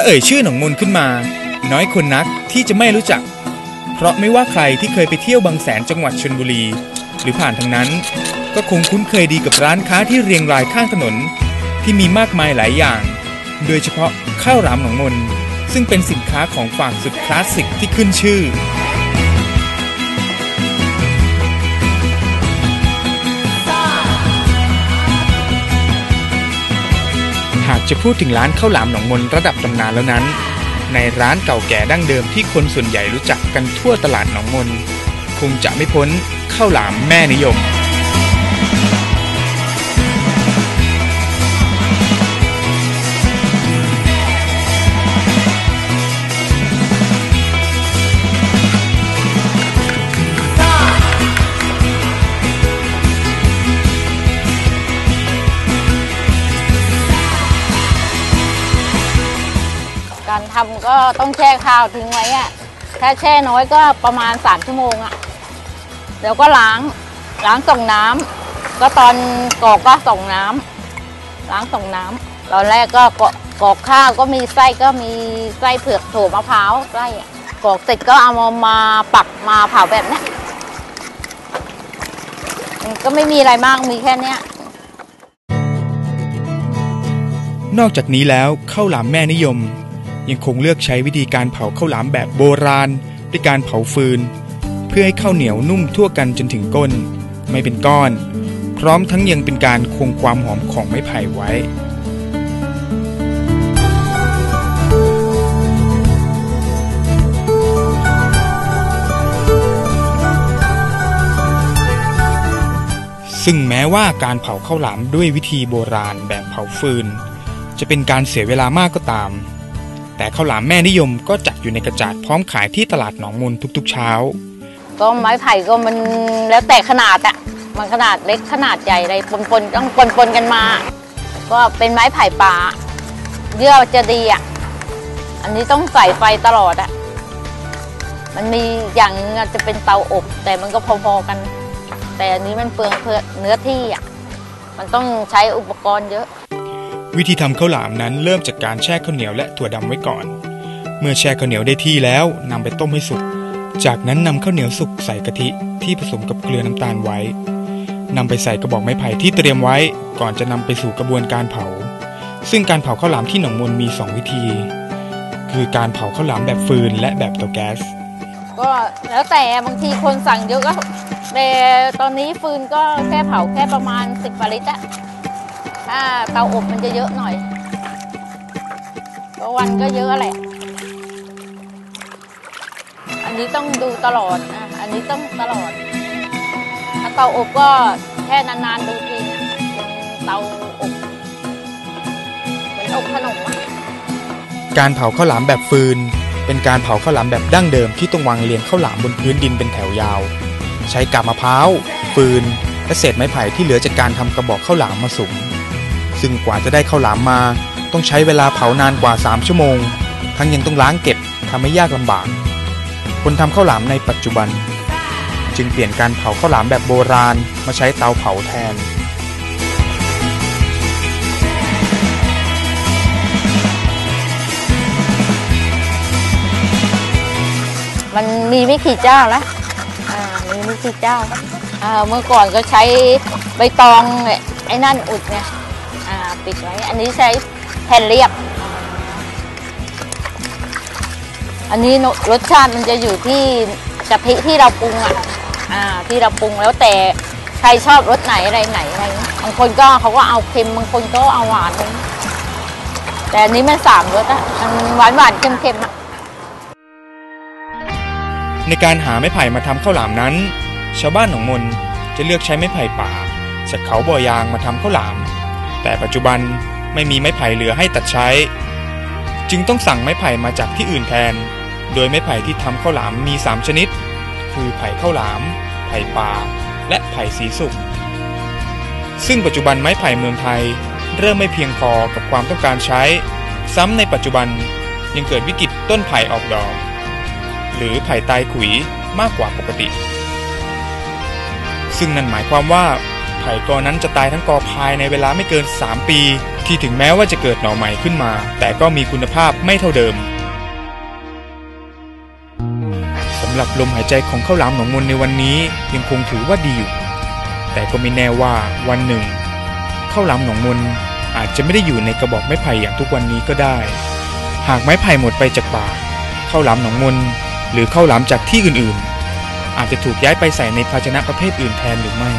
ถ้าเอ่ยชื่อหนองมนขึ้นมา น้อยคนนักที่จะไม่รู้จัก เพราะไม่ว่าใครที่เคยไปเที่ยวบางแสนจังหวัดชนบุรี หรือผ่านทางนั้น ก็คงคุ้นเคยดีกับร้านค้าที่เรียงรายข้างถนน ที่มีมากมายหลายอย่าง โดยเฉพาะข้าวหลามหนองมนซึ่งเป็นสินค้าของฝากสุดคลาสสิกที่ขึ้นชื่อ หากจะพูดถึงร้านข้าวหลามหนองมนระดับตำนานแล้วนั้น ในร้านเก่าแก่ดั้งเดิมที่คนส่วนใหญ่รู้จักกันทั่วตลาดหนองมนคงจะไม่พ้นข้าวหลามแม่นิยม การทำก็ต้องแช่ข้าวทิ้งไว้อะถ้าแช่น้อยก็ประมาณสามชั่วโมงอะเดี๋ยวก็ล้างล้างส่งน้ำก็ตอนกรอกก็ส่งน้ำล้างส่งน้ำตอนแรกก็กรอกกรอกข้าวก็มีไส้ก็มีไส้เผือกโถมะพร้าวไส้อะกรอกเสร็จก็เอามามาปักมาเผาแบบเนี้ยมันก็ไม่มีอะไรมากมีแค่เนี้ย นอกจากนี้แล้วข้าวหลามแม่นิยม ยังคงเลือกใช้วิธีการเผาข้าวหลามแบบโบราณ ด้วยการเผาฟืน เพื่อให้ข้าวเหนียวนุ่มทั่วกันจนถึงก้น ไม่เป็นก้อน พร้อมทั้งยังเป็นการคงความหอมของไม้ไผ่ไว้ซึ่งแม้ว่าการเผาข้าวหลามด้วยวิธีโบราณแบบเผาฟืน จะเป็นการเสียเวลามากก็ตาม แต่ข้าวหลามแม่นิยมก็จัดอยู่ในกระจาดพร้อมขายที่ตลาดหนองมนทุกๆเช้า ก็ไม้ไผ่ก็มันแล้วแต่ขนาดอะมันขนาดเล็กขนาดใหญ่อะไรปนปนๆต้องปนปนๆกันมา ก็เป็นไม้ไผ่ป่าเยื่อจะดีอะอันนี้ต้องใส่ไฟตลอดอะมันมีอย่างนึงจะเป็นเตาอบ แต่มันก็พอๆกัน แต่อันนี้มันเปลืองเนื้อที่อะมันต้องใช้อุปกรณ์เยอะ วิธีทำข้าวหลามนั้นเริ่มจากการแช่ข้าวเหนียวและถั่วดำไว้ก่อน เมื่อแช่ข้าวเหนียวได้ที่แล้วนำไปต้มให้สุก จากนั้นนำข้าวเหนียวสุกใส่กะทิที่ผสมกับเกลือน้ำตาลไว้นำไปใส่กระบอกไม้ไผ่ที่เตรียมไว้ ก่อนจะนำไปสู่กระบวนการเผา ซึ่งการเผาข้าวหลามที่หนองมนมี 2 วิธี คือการเผาข้าวหลามแบบฟืนและแบบเตาแก๊ส ก็แล้วแต่บางทีคนสั่งเยอะก็แต่ตอนนี้ฟืนก็แค่เผาแค่ประมาณสิบลิตรอะ ถ้าเตาอบมันจะเยอะหน่อยก็วันก็เยอะแหละ อันนี้ต้องดูตลอดนะอันนี้ต้องตลอด ถ้าเตาอบก็แค่นานๆดูทีเตาอบเหมือนอบขนมอะการเผาข้าวหลามแบบฟืน เป็นการเผาข้าวหลามแบบดั้งเดิมที่ต้องวางเรียงข้าวหลามบนพื้นดินเป็นแถวยาว ใช้กาบมะพร้าว ฟืน และเศษไม้ไผ่ที่เหลือจากการทำกระบอกข้าวหลามมาสุม ซึ่งกว่าจะได้ข้าวหลามมา ต้องใช้เวลาเผานานกว่า 3 ชั่วโมง ทั้งยังต้องล้างเก็บทำให้ยากลำบาก คนทำข้าวหลามในปัจจุบัน จึงเปลี่ยนการเผาข้าวหลามแบบโบราณมาใช้เตาเผาแทนมันมีไม่กี่เจ้าแล้วอ่ามีไม่กี่เจ้าอ่าเมื่อก่อนก็ใช้ใบตองเนี่ยไอ้นั่นอุดไงอ่า ปิดไว้ อันนี้ใช้แผ่นเรียบ อันนี้รสชาติมันจะอยู่ที่กะทิที่เราปรุงอะอ่าที่เราปรุงแล้วแต่ใครชอบรสไหนอะไรไหนอะไรบางคนก็เขาก็เอาเค็มบางคนก็เอาหวาน แต่อันนี้มันสามรสอะมันหวานหวานเค็มเค็มอะในการหาไม้ไผ่มาทำข้าวหลามนั้น ชาวบ้านหนองมนจะเลือกใช้ไม้ไผ่ป่าจากเขาบ่อยางมาทำข้าวหลาม แต่ปัจจุบันไม่มีไม้ไผ่เหลือให้ตัดใช้ จึงต้องสั่งไม้ไผ่มาจากที่อื่นแทน โดยไม้ไผ่ที่ทำข้าวหลามมี 3 ชนิด คือไผ่ข้าวหลาม ไผ่ป่า และไผ่สีสุก ซึ่งปัจจุบันไม้ไผ่เมืองไทย เริ่มไม่เพียงพอกับความต้องการใช้ ซ้ำในปัจจุบันยังเกิดวิกฤตต้นไผ่ออกดอก หรือไผ่ตายขุยมากกว่าปกติ ซึ่งนั่นหมายความว่า ไผ่ผ่กอนั้นจะตายทั้งกอภายในเวลาไม่เกิน 3 ปี ที่ถึงแม้ว่าจะเกิดหน่อใหม่ขึ้นมา แต่ก็มีคุณภาพไม่เท่าเดิมสำหรับลมหายใจของข้าวหลามหนองมนในวันนี้ยังคงถือว่าดีอยู่แต่ก็ไม่แน่ว่าวันหนึ่งข้าวหลามหนองมนอาจจะไม่ได้อยู่ในกระบอกไม้ไผ่อย่างทุกวันนี้ก็ได้ หากไม้ไผ่หมดไปจากป่าข้าวหลามหนองมนหรือข้าวหลามจากที่อื่นๆ อาจจะถูกย้ายไปใส่ในภาชนะประเภทอื่นแทนหรือไม่